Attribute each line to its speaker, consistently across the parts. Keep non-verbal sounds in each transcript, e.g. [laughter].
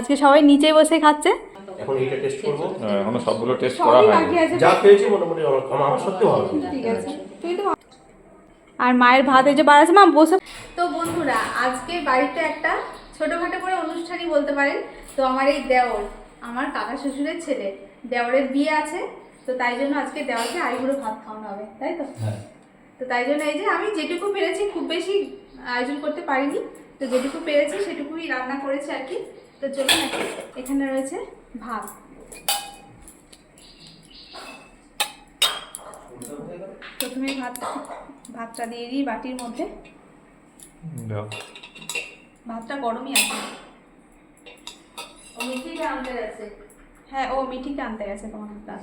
Speaker 1: আজকে সবাই নিচে বসে খাচ্ছে।
Speaker 2: এখন এইটা টেস্ট করব।
Speaker 3: হ্যাঁ, সবগুলো টেস্ট করা হয়নি।
Speaker 2: যা খেয়েছি মোটামুটি আমার আমার সত্যি ভালো
Speaker 1: ঠিক আছে। তুই তো আর মায়ের ভাত এই যে বাড়াচ্ছে মা বসে তো বন্ধুরা আজকে বাড়িতে একটা ছোটোখাটো করে অনুষ্ঠানই বলতে পারেন। তো আমার এই দেওর আমার কাকা শ্বশুরের ছেলে দেওরের বিয়ে আছে। তো তাই জন্য আজকে দেওয়ারকে আইবুড়ো ভাত খাওয়ানো হবে তাই তো? তো তাই জন্য এই যে আমি যেটুকু পেরেছি খুব বেশি আয়োজন করতে পারিনি। তো যেটুকু পেরেছি সেটুকুই রান্না করেছি আর কি। তো চলুন এখানে রয়েছে ভাত প্রথমে ভাত ভাতটা দিয়ে দিই বাটির মধ্যে। ভাতটা গরমই আছে।
Speaker 4: ও মিষ্টিটা আনতে গেছে।
Speaker 1: হ্যাঁ ও মিঠিকে আনতে গেছে তোমার ভাতটা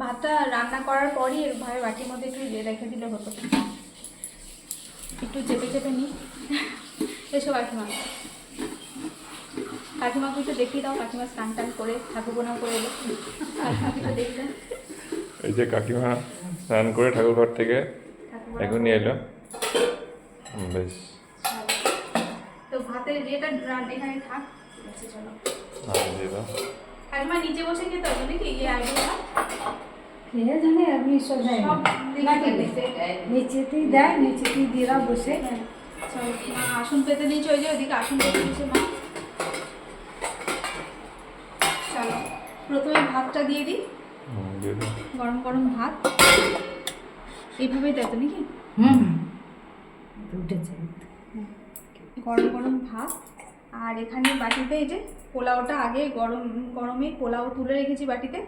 Speaker 1: ভাতটা রান্না করার পরই ভাবে বাটির মধ্যে একটু দিয়ে রেখে দিলে হতো। একটু চেপে চেপে নিই এসো কাকিমা কাকিমাকে একটু দেখিয়ে দাও কাকিমা স্নান টান করে ঠাকুর প্রণাম করে এলো। কাকিমাকে একটু দেখিয়ে
Speaker 3: এই যে কাকিমা স্নান করে ঠাকুর ঘর থেকে
Speaker 1: ঠাকুর
Speaker 3: এখন নিয়ে এলো। বেশ।
Speaker 1: তো ভাতের ইয়েটা এখানে থাক। চলো।
Speaker 3: দাও
Speaker 1: কাকিমা নিচে বসে খেতে হবে নাকি এই আইডিয়া
Speaker 4: খেয়ে জানে আপনি সব দেয়
Speaker 1: সব
Speaker 4: নাকি?
Speaker 1: দিকে
Speaker 4: নিচেতেই দেয় নিচেতেই দিয়েরা বসে।
Speaker 1: চলো মা আসন পেতে দিয়েছে ওই যে ওইদিকে আসন পেতে দিয়েছে মা চলো প্রথমে ভাতটা দিয়ে দিই। গরম গরম ভাত। এইভাবেই দেয় তো নাকি?
Speaker 4: হুম উঠেছে।
Speaker 1: গরম গরম ভাত। আর এখানে বাটিতে এই যে পোলাওটা আগে গরম গরমে পোলাও তুলে রেখেছি বাটিতে।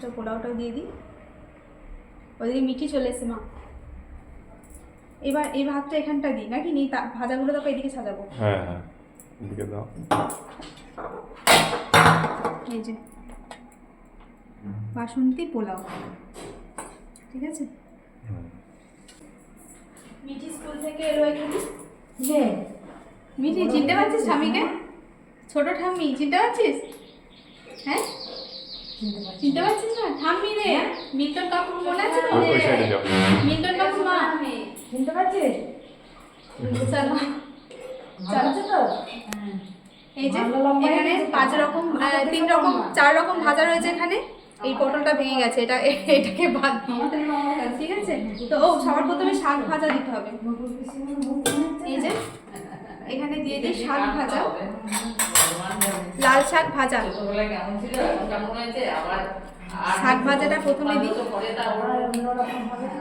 Speaker 1: তো পোলাওটাও দিয়ে দিই। ওদিকে মিঠি চলে এসে মা। এবার এই ভাতটা এখানটা দিই নাকি নিই? তা ভাজাগুলো তারপর এদিকে সাজাবো।
Speaker 3: হ্যাঁ হ্যাঁ। এদিকে দাও।
Speaker 1: এই যে। বাসন্তী পোলাও ঠিক আছে? মিঠি স্কুল থেকে এলো এখানে?
Speaker 4: যে
Speaker 1: মিঠি চিনতে পারছিস ঠামিকে ছোট ঠাম্মি চিনতে পারছিস? হ্যাঁ? চিনতে পারছিস না? ঠাম্মি রে মিল্টন কাকুর মনে আছে
Speaker 3: যাও।
Speaker 1: মিল্টন কাকুর মা।
Speaker 4: চিনতে পারছিস?
Speaker 1: চলো।
Speaker 4: ভালো তো?
Speaker 1: এই যে এখানে পাঁচ রকম তিন রকম চার রকম ভাজা রয়েছে এখানে। এই পটলটা ভেঙে গেছে এটা [laughs] এটাকে বাদ দিয়ে। ঠিক আছে? তো ও সবার প্রথমে শাক ভাজা দিতে হবে। এই যে এখানে দিয়ে দিই শাক ভাজা। লাল শাক ভাজা। শাক ভাজাটা প্রথমে দিই।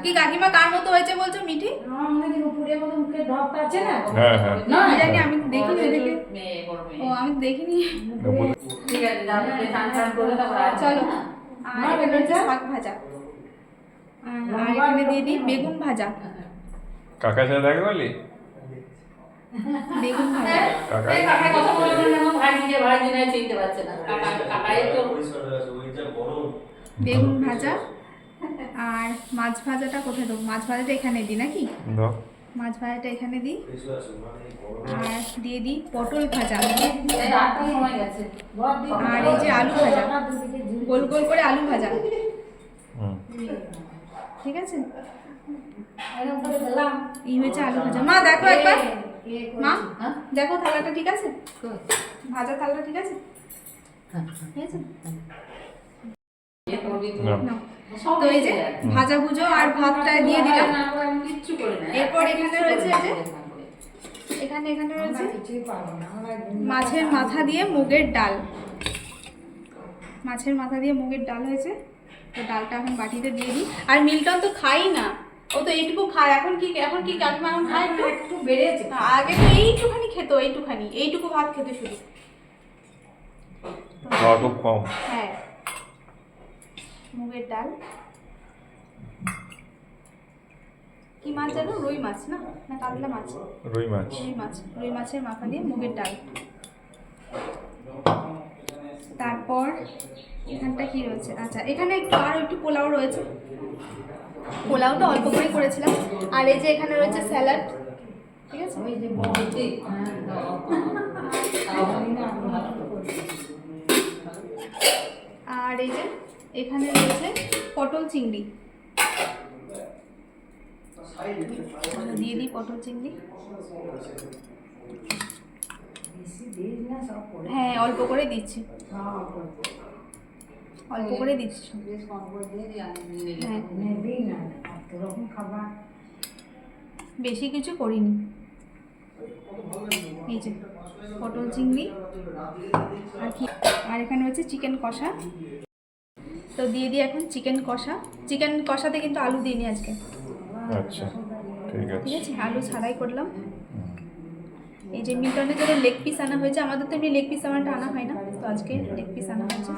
Speaker 1: কি কাকিমা কার মতো হয়েছে বলছো মিঠি?
Speaker 4: মনে হয়। উপরের মতো মুখে ঢপটা আছে না
Speaker 3: হ্যাঁ হ্যাঁ
Speaker 4: না
Speaker 1: কি জানি আমি দেখিনি দেখে ও আমি দেখিনি চলো। আর এখানে শাক ভাজা। আর এখানে দিয়ে দিই বেগুন ভাজা।
Speaker 3: কাকার সাথে দেখা করলি?
Speaker 1: বেগুন ভাজা।
Speaker 3: কাকা?
Speaker 1: বেগুন ভাজা। আর মাছ ভাজাটা কোথায় দেবো? মাছ ভাজাটা এখানে দিই নাকি? মাছ ভাজাটা এখানে দিই। আর দিয়ে দিই পটল ভাজা। আর এই যে আলু ভাজা। গোল গোল করে আলু ভাজা। ঠিক আছে? এই হয়েছে আলু ভাজা। মা দেখো একবার। মা দেখো থালাটা ঠিক আছে? ভাজা থালাটা ঠিক আছে। তো এই যে ভাজা ভুজো আর ভাতটা দিয়ে দিলাম। এরপর এখানে রয়েছে যে এখানে এখানে রয়েছে মাছের মাথা দিয়ে মুগের ডাল। মাছের মাথা দিয়ে মুগের ডাল হয়েছে তো ডালটা এখন বাটিতে দিয়ে দিই। আর মিল্টন তো খাই না ও তো এইটুকু খায় এখন কি এখন কি কাকিমা এখন খায়? একটু
Speaker 4: একটু বেড়েছে।
Speaker 1: আগে তো এইটুখানি খেত এইটুখানি এইটুকু ভাত খেতে শুধু।
Speaker 3: কম।
Speaker 1: হ্যাঁ। মুগের ডাল। কি মাছ জানো? রুই মাছ না? না কাতলা মাছ।
Speaker 3: রুই মাছ।
Speaker 1: রুই মাছ রুই মাছের মাথা দিয়ে মুগের ডাল। তারপর এখানটা কি রয়েছে? আচ্ছা এখানে একটু আরও একটু পোলাও রয়েছে। পোলাওটা অল্প করেই করেছিলাম। আর এই যে এখানে রয়েছে স্যালাড। ঠিক আছে? আর এই যে এখানে রয়েছে পটল চিংড়ি। দিয়ে দিই পটল চিংড়ি। হ্যাঁ অল্প করে দিচ্ছি। অল্প করে দিচ্ছি হ্যাঁ।
Speaker 4: নেবেই না এত রকম খাবার।
Speaker 1: বেশি কিছু করিনি। এই যে পটল চিংড়ি আর কি। আর এখানে হচ্ছে চিকেন কষা। তো দিয়ে দিই এখন চিকেন কষা। চিকেন কষাতে কিন্তু আলু দিইনি আজকে।
Speaker 3: আচ্ছা ঠিক আছে
Speaker 1: আলু ছাড়াই করলাম। এই যে মিল্টনের জন্য লেগ পিস আনা হয়েছে আমাদের তো এমনি লেগ পিস আমারটা আনা হয় না তো আজকে লেগ পিস আনা হয়েছে।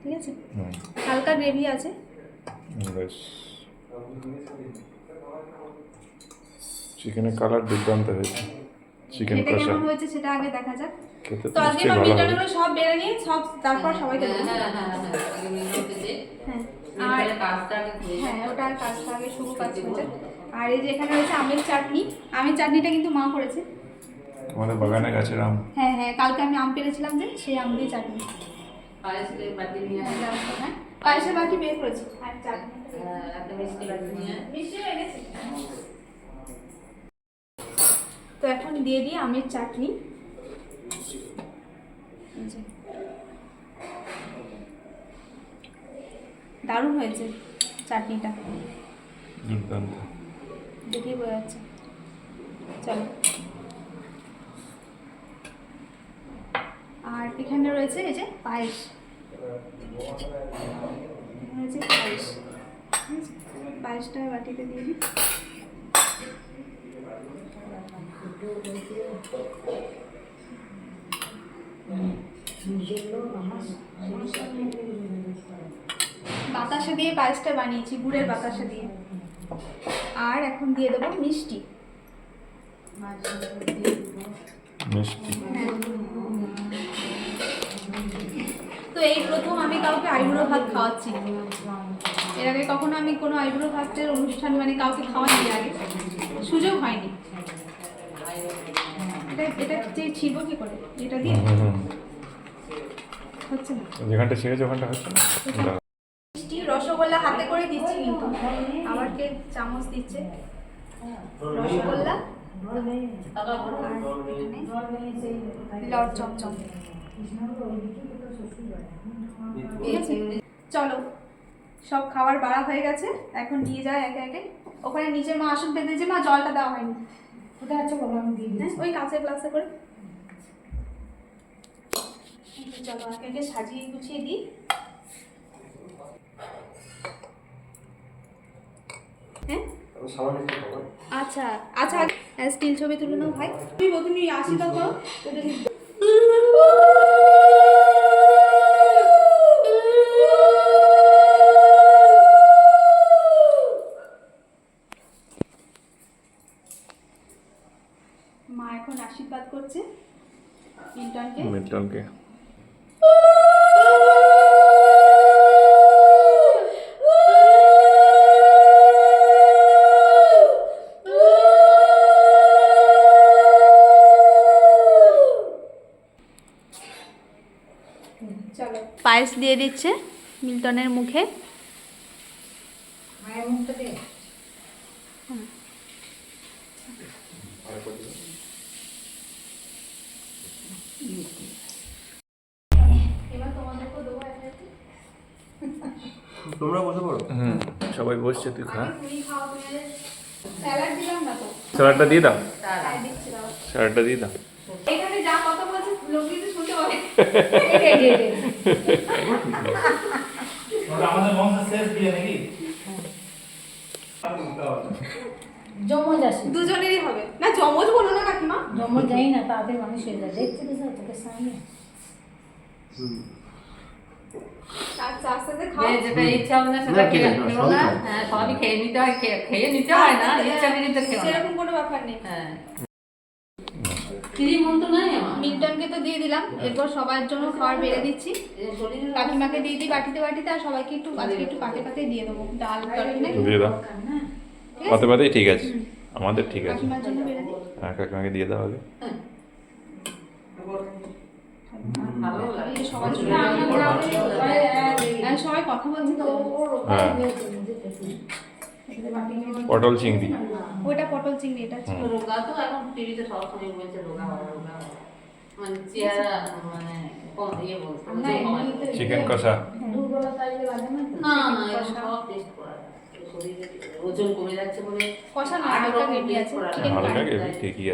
Speaker 1: ঠিক আছে? হালকা গ্রেভি আছে।
Speaker 3: চিকেনের কালার দুর্দান্ত হয়েছে। চিকেন কষা
Speaker 1: কেমন হয়েছে সেটা আগে দেখা যাক।
Speaker 3: খেতে
Speaker 1: তো আজকে আমার সব বেড়ে নিয়ে সব তারপর সবাইকে দেবো। হ্যাঁ আর হ্যাঁ ওটা কাজটা আগে শুরু কাজ হয়েছে। আর এই যে এখানে রয়েছে আমের চাটনি। আমের চাটনিটা কিন্তু মা করেছে।
Speaker 3: আমাদের বাগানে গাছের আম।
Speaker 1: হ্যাঁ হ্যাঁ কালকে আমি আম পেরেছিলাম যে সেই আম দিয়ে চাটনি। হ্যাঁ ব্যবস্থা, হ্যাঁ পায়েসের বাটি বের করেছি। আর চাটনি। মিষ্টিও এনেছি তো এখন দিয়ে দিই আমের চাটনি। দারুণ হয়েছে চাটনিটা।
Speaker 3: দুর্দান্ত।
Speaker 1: দেখেই বোঝা যাচ্ছে। চলো। আর এখানে রয়েছে এই যে পায়েস। রয়েছে পায়েস। পায়েসটা বাটিতে দিয়ে দিই। বাতাসা দিয়ে পায়েসটা বানিয়েছি, গুড়ের বাতাসা দিয়ে। আর এখন দিয়ে দেবো মিষ্টি।
Speaker 3: মিষ্টি।
Speaker 1: তো এই প্রথম আমি কাউকে আইবুড়ো ভাত খাওয়াচ্ছি। এর আগে কখনো আমি কোনো আইবুড়ো ভাতের অনুষ্ঠান মানে কাউকে খাওয়াইনি আগে। সুযোগ হয়নি। এটা এটা যে ছিব কি করে? এটা দিয়ে। হচ্ছে না।
Speaker 3: যেখানটা ছেড়েছে ওখানটা হচ্ছে না?
Speaker 1: রসগোল্লা হাতে করে দিচ্ছি কিন্তু। আবার কে চামচ দিচ্ছে? রসগোল্লা? আর চমচম। চলো সব খাবার বাড়া হয়ে গেছে। এখন নিয়ে যায় একে একে। ওখানে নিচে মা আসন পেতেছে মা জলটা দেওয়া হয়নি।
Speaker 4: কোথায় আছে বলো আমি দিয়ে
Speaker 1: হ্যাঁ
Speaker 4: দিচ্ছি
Speaker 1: ওই কাঁচের গ্লাসে করে। চলো একে একে সাজিয়ে গুছিয়ে দিই। হ্যাঁ? আচ্ছা আচ্ছা স্টিল ছবি তুলে নাও ভাই। তুমি তুমি আসি তো করো মা এখন আশীর্বাদ করছে। ইন্টার্নকে
Speaker 3: মিল্টনকে
Speaker 1: পায়েস দিয়ে দিচ্ছে মিল্টনের মুখে।
Speaker 2: তোমরা বসে পড়ো।
Speaker 3: হুম সবাই বসছে তুই খা। স্যালাডটা দিয়ে দাও।
Speaker 1: হ্যাঁ দাও।
Speaker 3: স্যালাডটা দিয়ে দাও।
Speaker 1: এখানে যা কথা বলছে লোক কিন্তু শুনতে পাবে। [laughs]
Speaker 5: আমাদের বংশের শেষ বিয়ে নাকি
Speaker 4: যমজ আসে
Speaker 1: দুজনেরই হবে। না জমজ বলো না কাকিমা
Speaker 4: যাই তাদের মানুষ হয়ে যায়। তো স্যার তোকে সামনে।
Speaker 1: আচ্ছা।
Speaker 6: হ্যাঁ হয় হয়
Speaker 1: সেরকম কোনো ব্যাপার নেই।
Speaker 6: হ্যাঁ। মন তো নাই আমার।
Speaker 1: দিলাম এরপর সবার জন্য খাবার বেড়ে দিচ্ছি। কাকিমাকে দিয়ে দিই বাটিতে বাটিতে আর সবাইকে একটু আজকে একটু পাতে পাতে দিয়ে দেবো। ডাল তরকারি নাকি?
Speaker 3: দিয়ে দাও।
Speaker 1: ঠিক আছে?
Speaker 3: পাতে পাতেই ঠিক আছে। আমাদের ঠিক আছে। হ্যাঁ কাকিমাকে দিয়ে দাও আগে।
Speaker 1: সবাই কথা বলছে তো।
Speaker 3: হ্যাঁ। পটল চিংড়ি।
Speaker 1: ওইটা পটল চিংড়ি এটা
Speaker 6: রোগা তো এখন টিভিতে সব সময় বলছে রোগা রোগা
Speaker 3: চিকেন কষা
Speaker 4: না
Speaker 6: না না সব টেস্ট করা ওজন কমে যাচ্ছে বলে
Speaker 1: কষা না, হালকা
Speaker 6: রকম
Speaker 1: আছে,
Speaker 3: হালকা ঠিকই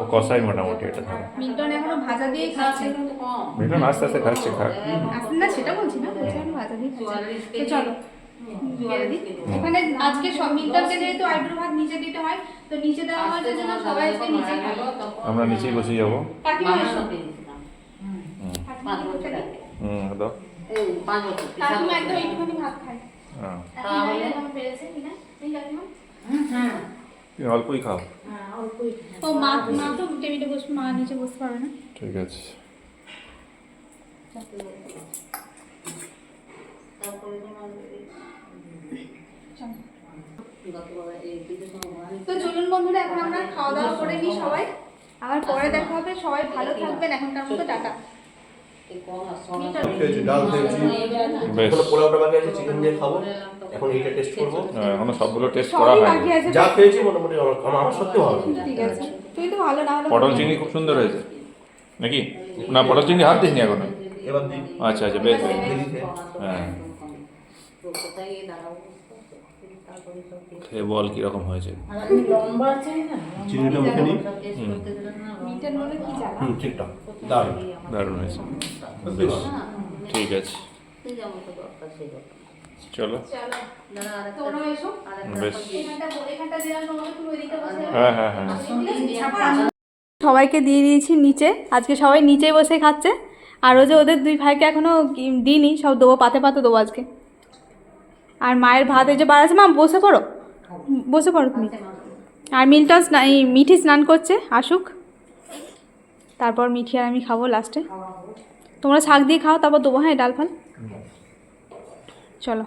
Speaker 3: ও কষাই মোটামুটি এটা
Speaker 1: মিল্টন এখনও ভাজা দিয়েই খাচ্ছে।
Speaker 3: আস্তে আস্তে খাচ্ছে
Speaker 1: না সেটা বলছি না ভাজা দিয়ে চলো। এখানে আজকে সব যেহেতু আইব্রো ভাত নিচে দিতে হয় তো নিচে দেওয়া
Speaker 6: আস্তে
Speaker 1: জন্য সবাই আজকে নিচে খাবে।
Speaker 3: আমরা নিচেই বসে যাব।
Speaker 1: কাকিমা এসো।
Speaker 3: হুম। দাও।
Speaker 1: কাকিমা একদম। ভাত খায়।
Speaker 3: হ্যাঁ।
Speaker 1: এখন জানি না কেমন পেরেছে কিনা এই কাকিমা।
Speaker 3: তুমি অল্পই খাও।
Speaker 1: ও মা মা তো টেবিলে বসবে মা নিচে বসতে পারবে না।
Speaker 3: ঠিক আছে
Speaker 6: তারপরে তোমার এই- গতবার এই পুজোর সময় বাড়ি
Speaker 1: তো চলুন বন্ধুরা এখন আমরা খাওয়া দাওয়া করে নিই সবাই। আবার পরে দেখা হবে। সবাই ভালো থাকবেন। এখনকার মতো টাটা।
Speaker 2: এখনও পোলাওটা বাকি আছে চিকেন দিয়ে খাব। এখন টেস্ট করব।
Speaker 3: হ্যাঁ, এখনও সবগুলো টেস্ট করা
Speaker 1: সবই
Speaker 3: হয়নি।
Speaker 2: যা খেয়েছি মোটামুটি আমার আমার আমার সত্যি ভালো
Speaker 1: ঠিক আছে। তুই তো ভালো না
Speaker 3: পটল চিংড়ি খুব সুন্দর হয়েছে। নাকি? না পটল চিংড়ি হাত দিসনি এখনও?
Speaker 2: এবার
Speaker 3: আচ্ছা আচ্ছা বেশ। বেশ। হ্যাঁ
Speaker 6: তো কোথায় গিয়ে দাঁড়াবো? তারপরে সব কিছু-
Speaker 3: খেয়ে বল কীরকম হয়েছে?
Speaker 2: চিনিটা মুখে নিই
Speaker 1: মনে
Speaker 2: হুম। ঠিকঠাক দারুণ।
Speaker 3: দারুণ হয়েছে। বেশ। ঠিক আছে। চলো। বেশ।
Speaker 1: বসে।
Speaker 3: হ্যাঁ হ্যাঁ হ্যাঁ
Speaker 1: সবাইকে দিয়ে দিয়েছি নিচে। আজকে সবাই নিচেই বসে খাচ্ছে। আর ও যে ওদের দুই ভাইকে এখনও দিইনি সব দেবো পাতে পাতে দেবো আজকে। আর মায়ের ভাত এই যে আছে মা বসে পড়ো। বসে পড়ো তুমি। আর মিল্টন স্নান এই মিঠি স্নান করছে আসুক। তারপর মিঠি আর আমি খাব লাস্টে। তোমরা শাক দিয়ে খাও তারপর দেবো হ্যাঁ ডাল ফাল? চলো।